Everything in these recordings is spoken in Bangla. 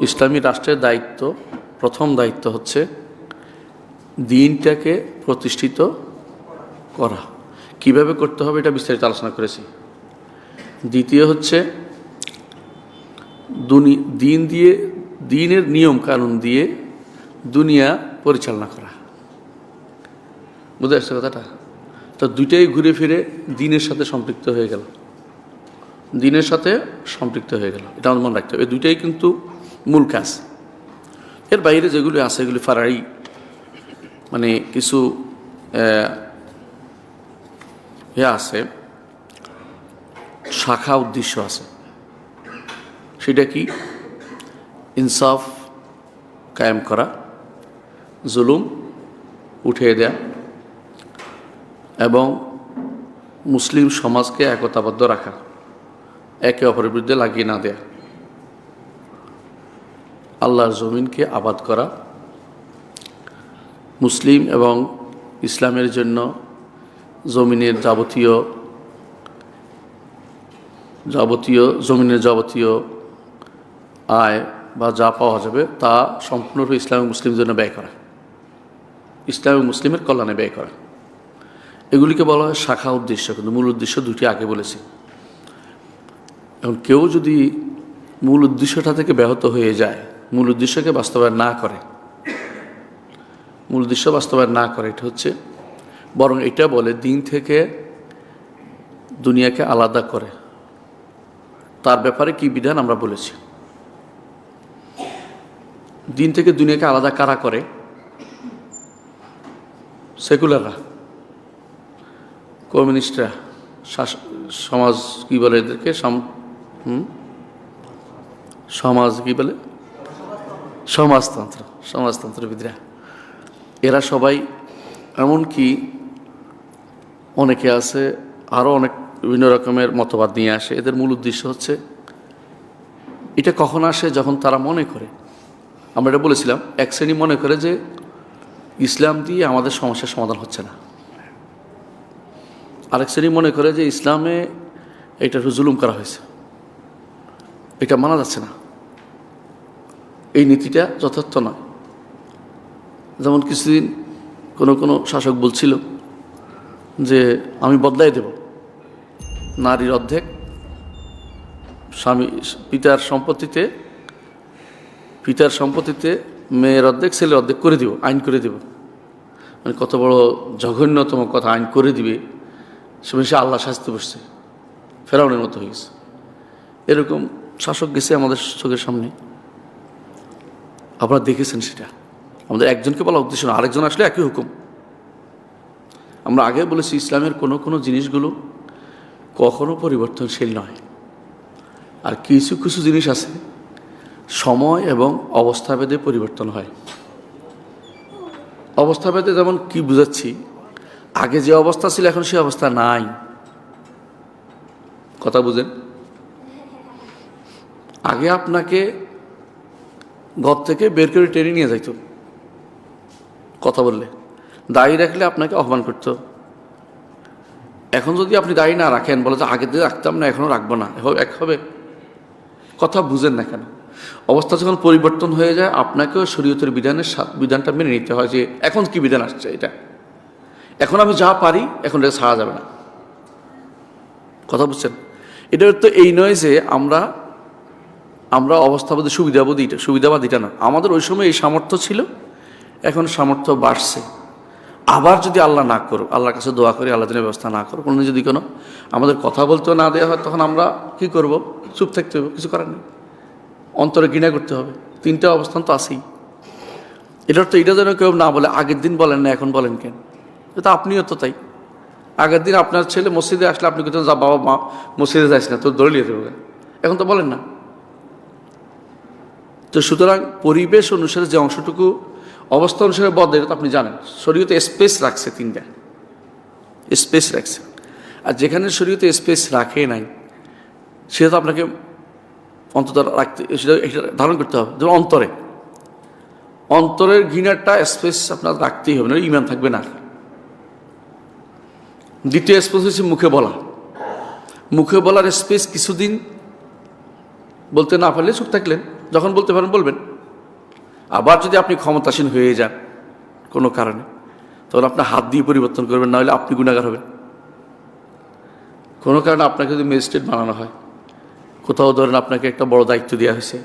ইসলামী রাষ্ট্রের দায়িত্ব, প্রথম দায়িত্ব হচ্ছে দিনটাকে প্রতিষ্ঠিত করা। কীভাবে করতে হবে এটা বিস্তারিত আলোচনা করেছি। দ্বিতীয় হচ্ছে দুনি- দিয়ে, দিনের নিয়ম কানুন দিয়ে দুনিয়া পরিচালনা করা। বুঝতে আসছে কথাটা? তো দুইটাই ঘুরে ফিরে দিনের সাথে সম্পৃক্ত হয়ে গেল। দিনের সাথে সম্পৃক্ত হয়ে গেল। এটা আমাদের মনে রাখতে হবে। এই দুইটাই কিন্তু মূল কাজ। এর বাইরে যেগুলি আছে, এগুলি ফারাই মানে কিছু ইয়ে আছে, শাখা উদ্দেশ্য আছে। সেটা কি? ইনসাফ কায়েম করা, জুলুম উঠিয়ে দেয়া এবং মুসলিম সমাজকে একতাবদ্ধ রাখা, একে অপরের বিরুদ্ধে লাগিয়ে না দেয়া। আল্লাহর জমিনকে আবাদ করা, মুসলিম এবং ইসলামের জন্য জমিনের যাবতীয় যাবতীয়, জমিনের যাবতীয় আয় বা যা পাওয়া যাবে তা সম্পূর্ণরূপে ইসলাম এবং মুসলিমের জন্য ব্যয় করা। ইসলাম এবং মুসলিমের কল্যাণে ব্যয় করা। এগুলিকে বলা হয় শাখা উদ্দেশ্য, কিন্তু মূল উদ্দেশ্য দুটি আগে বলেছি। এখন কেউ যদি মূল উদ্দেশ্যটা থেকে ব্যাহত হয়ে যায় মূল উদ্দেশ্যকে বাস্তবায়ন না করে। মূল উদ্দেশ্য বাস্তবায়ন না করে, এটা হচ্ছে বরং এটা বলে দিন থেকে দুনিয়াকে আলাদা করে। তার ব্যাপারে কি বিধান আমরা বলেছি। দিন থেকে দুনিয়াকে আলাদা কারা করে? সেকুলাররা। কমিউনিস্টরা। সমাজ কি বলে এদেরকে? সমাজ কি বলে? সমাজতন্ত্র, সমাজতন্ত্রবিদরা। এরা সবাই এমনকি অনেকে আছে আরও অনেক বিভিন্ন রকমের মতবাদ নিয়ে আসে। এদের মূল উদ্দেশ্য হচ্ছে, এটা কখন আসে যখন তারা মনে করে? আমরা এটা বলেছিলাম, এক শ্রেণি মনে করে যে ইসলাম দিয়ে আমাদের সমস্যার সমাধান হচ্ছে না। আরেক শ্রেণি মনে করে যে ইসলামে এটা জুলুম করা হয়েছে। এটা মানা যাচ্ছে না। এই নীতিটা যথার্থ নয়। যেমন কিছুদিন কোনো কোনো শাসক বলছিল যে, আমি বদলাই দেব। নারীর অর্ধেক স্বামী, পিতার সম্পত্তিতে পিতার সম্পত্তিতে মেয়ের অর্ধেক, ছেলের অর্ধেক করে দিব, আইন করে দিব। মানে কত বড় জঘন্যতম কথা, আইন করে দিবে। সে সে আল্লাহ শাস্তি বসছে। ফেরাউনের মতো হয়ে গেছে। এরকম শাসক গেছে আমাদের চোখের সামনে। আপনারা দেখেছেন সেটা। আমাদের একজনকে বলা উদ্দেশ্য না, আরেকজন আসলে একই হুকুম। আমরা আগে বলেছি, ইসলামের কোনো কোনো জিনিসগুলো কখনো পরিবর্তনশীল নয়। আর কিছু কিছু জিনিস আছে, সময় এবং অবস্থাভেদে পরিবর্তন হয়। অবস্থাভেদে যেমন কি বুঝাচ্ছি, আগে যে অবস্থা ছিল, এখন সে অবস্থা নাই। কথা বুঝেন? আগে আপনাকে ঘর থেকে বের করে টেনে নিয়ে যাইত। কথা বললে। দায়ী রাখলে আপনাকে আহ্বান করতো। এখন যদি আপনি দায়ী না রাখেন, বলে যে আগে দিয়ে রাখতাম না এখনও রাখব না এক হবে। কথা বুঝেন না কেন? অবস্থা যখন পরিবর্তন হয়ে যায়, আপনাকেও শরীয়তের বিধানের বিধানটা মেনে নিতে হয় যে, এখন কি বিধান আসছে এটা? এখন আমি যা পারি, এখন এটা ছাড়া যাবে না। কথা বুঝছেন? এটা তো এই নয় যে আমরা আমরা অবস্থাবাদী সুবিধাবাদী এটা সুবিধাবাদ এটা না। আমাদের ওই সময় এই সামর্থ্য ছিল, এখন সামর্থ্য বাড়ছে। আবার যদি আল্লাহ না করুক, আল্লাহর কাছে দোয়া করি, আল্লাহ ব্যবস্থা না করুক, কোনো যদি কোনো আমাদের কথা বলতেও না দেওয়া হয়, তখন আমরা কি করব? চুপ থাকতে হবে কিছু করার নেই। অন্তরে ঘৃণা করতে হবে। তিনটা অবস্থান তো আছেই। এটার তো এটা যেন কেউ না বলে, আগের দিন বলেন না, এখন বলেন কেন? এটা আপনিও তো তাই। আগের দিন আপনার ছেলে মসজিদে আসলে আপনি কোথাও যা বাবা মা মসজিদে যাইস না, তোর দৌড়ে নিয়ে দেবে এখন তো বলেন না। তো সুতরাং পরিবেশ অনুসারে যে অংশটুকু অবস্থা অনুসারে বদলে তো আপনি জানেন। শরীয়তে স্পেস রাখছে তিনটা। স্পেস রাখছে। আর যেখানে শরীয়তে স্পেস রাখে নাই, সেটা তো আপনাকে অন্তত রাখতে, সেটা ধারণ করতে হবে। যেমন অন্তরে। অন্তরের ঘৃণারটা স্পেস আপনার রাখতেই হবে না ইমান থাকবে না। দ্বিতীয় স্পেস হচ্ছে মুখে বলা। মুখে বলার স্পেস কিছুদিন বলতে না পারলে চুপ থাকলেন। যখন বলতে পারেন, বলবেন। আবার যদি আপনি ক্ষমতাসীন হয়ে যান কোনো কারণে, তখন আপনার হাত দিয়ে পরিবর্তন করবেন না হলে আপনি গুণাগার হবেন। কোনো কারণে আপনাকে যদি ম্যাজিস্ট্রেট বানানো হয়, কোথাও ধরেন আপনাকে একটা বড় দায়িত্ব দেওয়া হয়েছে,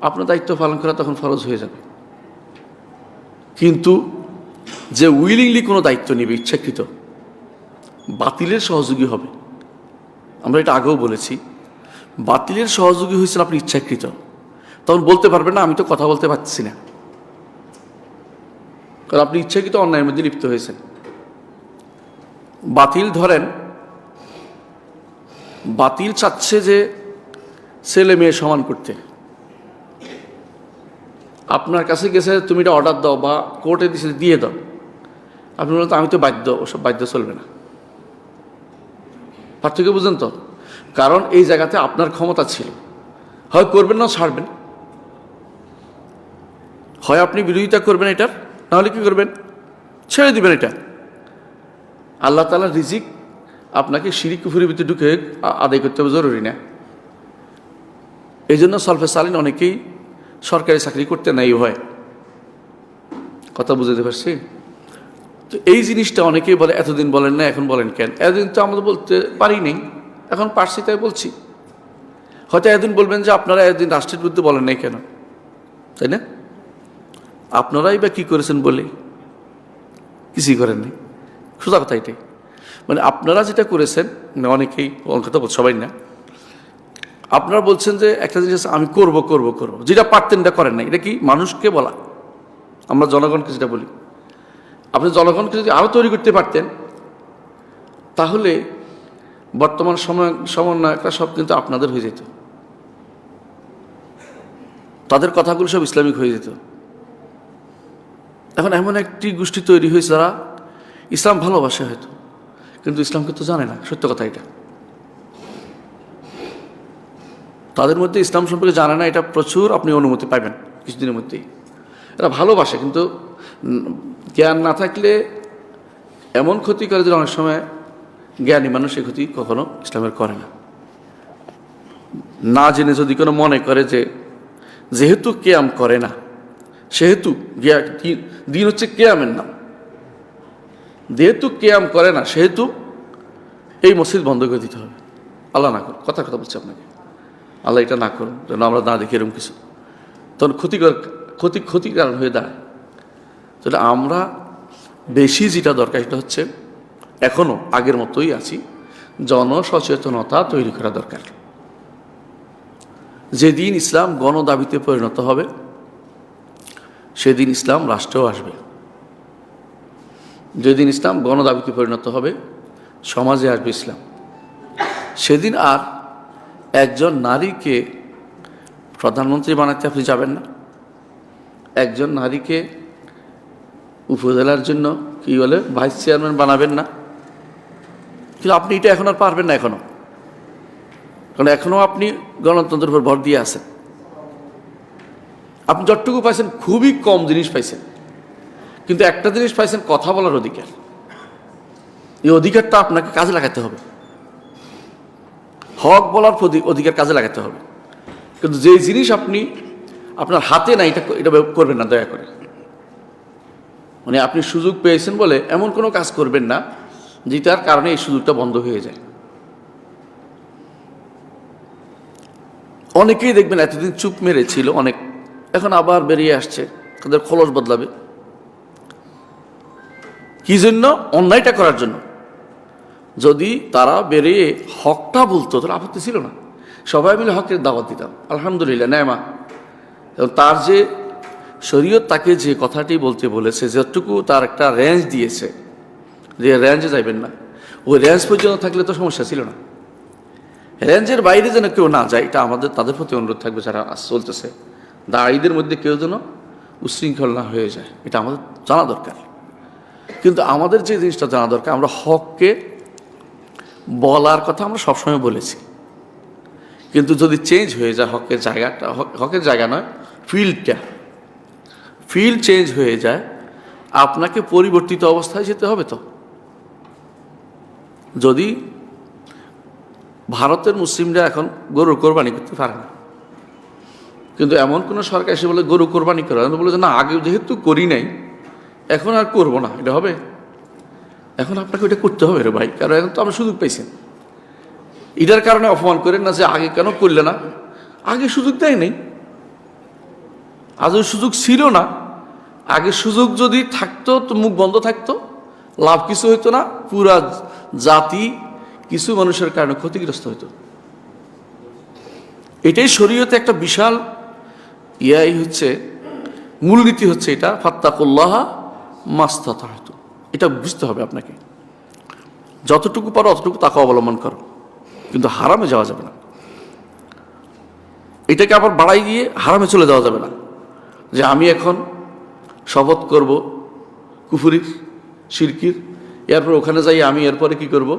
আপনার দায়িত্ব পালন করা তখন ফরজ হয়ে যাবে। কিন্তু যে উইলিংলি কোনো দায়িত্ব নেবে, ইচ্ছাকৃত, বাতিলের সহযোগী হবে। আমরা এটা আগেও বলেছি, বাতিলের সহযোগী হয়েছেন আপনি ইচ্ছাকৃত। তখন বলতে পারবেন না, আমি তো কথা বলতে পারছি না। কারণ আপনি ইচ্ছাকৃত অন্যায়ের মধ্যে লিপ্ত হয়েছেন। বাতিল ধরেন, বাতিল চাচ্ছে যে ছেলে মেয়ে সমান করতে। আপনার কাছে গেছে, তুমি এটা অর্ডার দাও বা কোর্টে দিছে, দিয়ে দাও। আপনি বলেন আমি তো বাধ্য, ওসব বাধ্য চলবে না। পার্থক্য বুঝলেন তো? কারণ এই জায়গাতে আপনার ক্ষমতা ছিল। হয় করবেন না, ছাড়বেন। হয় আপনি বিরোধিতা করবেন এটার? নাহলে কি করবেন? ছেড়ে দিবেন এটা। আল্লাহ তালার রিজিক আপনাকে সিঁড়ি কুফুরির ভিতরে ঢুকে আদায় করতে হবে, জরুরি না। এই জন্য সলফে সালিন অনেকেই সরকারি চাকরি করতে নাই হয় কথা বুঝতে পারছি? তো এই জিনিসটা অনেকেই বলে, এতদিন বলেন না, এখন বলেন কেন? এতদিন তো আমরা বলতে পারি নেই, এখন পারছি তাই বলছি। হয়তো এতদিন বলবেন যে আপনারা এতদিন রাষ্ট্রের বিরুদ্ধে বলেন নাই কেন? তাই না? আপনারাই বা কী করেছেন বলে? কিছুই করেননি। সোজা কথা এটাই। মানে আপনারা যেটা করেছেন মানে অনেকেই অনেক কথা বল, সবাই না। আপনারা বলছেন যে একটা জিনিস আমি করব করব করব। যেটা পারতেন এটা করেন না এটা কি মানুষকে বলা? আমরা জনগণকে যেটা বলি। আপনি জনগণকে যদি আরও তৈরি করতে পারতেন, তাহলে বর্তমান সময়, সমন্বয়করা সব কিন্তু আপনাদের হয়ে যেত। তাদের কথাগুলো সব ইসলামিক হয়ে যেত। এখন এমন একটি গোষ্ঠী তৈরি হয়েছে যারা ইসলাম ভালোবাসে হয়তো, কিন্তু ইসলামকে তো জানে না, সত্য কথা এটা। তাদের মধ্যে ইসলাম সম্পর্কে জানে না, এটা প্রচুর আপনি অনুমতি পাবেন কিছুদিনের মধ্যেই। এরা ভালোবাসে, কিন্তু জ্ঞান না থাকলে এমন ক্ষতি করে যে অনেক সময় জ্ঞানী মানুষ এই ক্ষতি কখনো ইসলামের করে না। না জেনে যদি কোনো মনে করে যে যেহেতু কেয়াম করে না, সেহেতু দিন হচ্ছে কেয়ামের নাম। যেহেতু কেয়াম করে না, সেহেতু এই মসজিদ বন্ধ করে দিতে হবে। আল্লাহ না করুন কথা কথা বলছি আপনাকে। আল্লাহ এটা না করুন যেন আমরা না দেখি এরকম কিছু। তখন ক্ষতিকর, ক্ষতি ক্ষতির কারণ হয়ে দাঁড়ায়। তাহলে আমরা বেশি যেটা দরকার, সেটা হচ্ছে এখনও আগের মতোই আছি, জনসচেতনতা তৈরি করা দরকার। যেদিন ইসলাম গণদাবিতে পরিণত হবে সেদিন ইসলাম রাষ্ট্রেও আসবে। যেদিন ইসলাম গণদাবিতে পরিণত হবে, সমাজে আসবে ইসলাম। সেদিন আর একজন নারীকে প্রধানমন্ত্রী বানাতে আপনি যাবেন না। একজন নারীকে উপজেলার জন্য কি বলে, ভাইস চেয়ারম্যান বানাবেন না। কিন্তু আপনি এটা এখন আর পারবেন না এখনও কারণ এখনও আপনি গণতন্ত্রের উপর ভর দিয়ে আছেন। আপনি যতটুকু পাইছেন, খুবই কম জিনিস পাইছেন। কিন্তু একটা জিনিস পাইছেন, কথা বলার অধিকার। এই অধিকারটা আপনাকে কাজে লাগাতে হবে। হক বলার অধিকার কাজে লাগাতে হবে। কিন্তু যেই জিনিস আপনি, আপনার হাতে না এটা এটা করবেন না, দয়া করে। মানে আপনি সুযোগ পেয়েছেন বলে এমন কোনো কাজ করবেন না, যেটার কারণে এই সুযোগটা বন্ধ হয়ে যায়। অনেকেই দেখবেন, এতদিন চুপ মেরেছিল অনেক এখন আবার বেরিয়ে আসছে। তাদের খলস বদলাবে। কি জন্য? অন্যায়টা করার জন্য। যদি তারা বেরিয়ে হকটা বলতো, তাহলে আপত্তি ছিল না। সবাই মিলে হকের দাওয়াত দিতাম। আলহামদুলিল্লাহ ন্যায়মা এবং তার যে শরীয়ত, তাকে যে কথাটি বলতে বলেছে যতটুকু তার একটা রেঞ্জ দিয়েছে, যে রেঞ্জে যাইবেন না। ওই রেঞ্জ পর্যন্ত থাকলে তো সমস্যা ছিল না। রেঞ্জের বাইরে যেন কেউ না যায়, এটা আমাদের, তাদের প্রতি অনুরোধ থাকবে যারা চলতেছে। দায়ীদের মধ্যে কেউ যেন উশৃঙ্খল না হয়ে যায়। এটা আমাদের জানা দরকার। কিন্তু আমাদের যে জিনিসটা জানা দরকার, আমরা হককে বলার কথা আমরা সবসময় বলেছি। কিন্তু যদি চেঞ্জ হয়ে যায় হকের জায়গাটা, হক- হকের জায়গা নয় ফিল্ডটা ফিল্ড চেঞ্জ হয়ে যায়, আপনাকে পরিবর্তিত অবস্থায় যেতে হবে তো। যদি ভারতের মুসলিমরা এখন গরুর কোরবানি করতে পারে না কিন্তু এমন কোনো সরকার এসে বলে, গরু কোরবানি করা। বলে যে, না, আগে যেহেতু করি নাই, এখন আর করব না, এটা হবে? এখন আপনাকে ওইটা করতে হবে রে ভাই, কারণ এখন তো আমরা সুযোগ পাইছেন এটার কারণে অপমান করেন না যে, আগে কেন করলে না? আগে সুযোগ দেয় নেই। আজ ওই সুযোগ ছিল না। আগে সুযোগ যদি থাকতো, তো মুখ বন্ধ থাকতো, লাভ কিছু হইতো না, পুরা জাতি কিছু মানুষের কারণে ক্ষতিগ্রস্ত হইতো। এটাই শরীয়তে একটা বিশাল ইয়াই হচ্ছে মূলনীতি হচ্ছে এটা, ফাত্তাকুল্লাহ মাস্তাত এটা বুঝতে হবে আপনাকে। যতটুকু পারো অতটুকু তাকে অবলম্বন করো। কিন্তু হারামে যাওয়া যাবে না। এটাকে আবার বাড়াই গিয়ে হারামে চলে যাওয়া যাবে না। যে আমি এখন শপথ করব কুফুরির, শিরকির, এরপর ওখানে যাই, আমি এরপরে কি করব?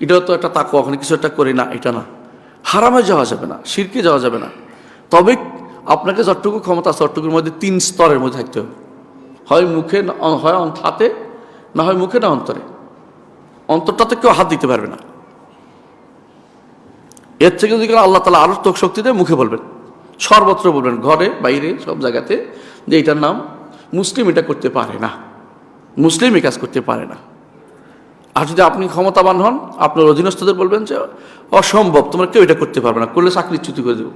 এটাও তো একটা তাকো ওখানে কিছু একটা করি না, এটা না। হারামে যাওয়া যাবে না, শিরকে যাওয়া যাবে না। তবে আপনাকে যতটুকু ক্ষমতা ততটুকুর মধ্যে তিন স্তরের মধ্যে থাকতে হবে। হয় মুখে হয় হাতে না হয় মুখে না অন্তরে। অন্তরটাতে কেউ হাত দিতে পারবে না। এর থেকে যদি আল্লাহ তালা আরও তোক শক্তি দেয়, মুখে বলবেন। সর্বত্র বলবেন, ঘরে, বাইরে, সব জায়গাতে, যে এটার নাম, মুসলিম এটা করতে পারে না। মুসলিম কাজ করতে পারে না। আর যদি আপনি ক্ষমতাবান হন, আপনার অধীনস্থদের বলবেন যে, অসম্ভব, তোমরা কেউ এটা করতে পারবে না, করলে চাকরিচ্যুতি করে দেবো।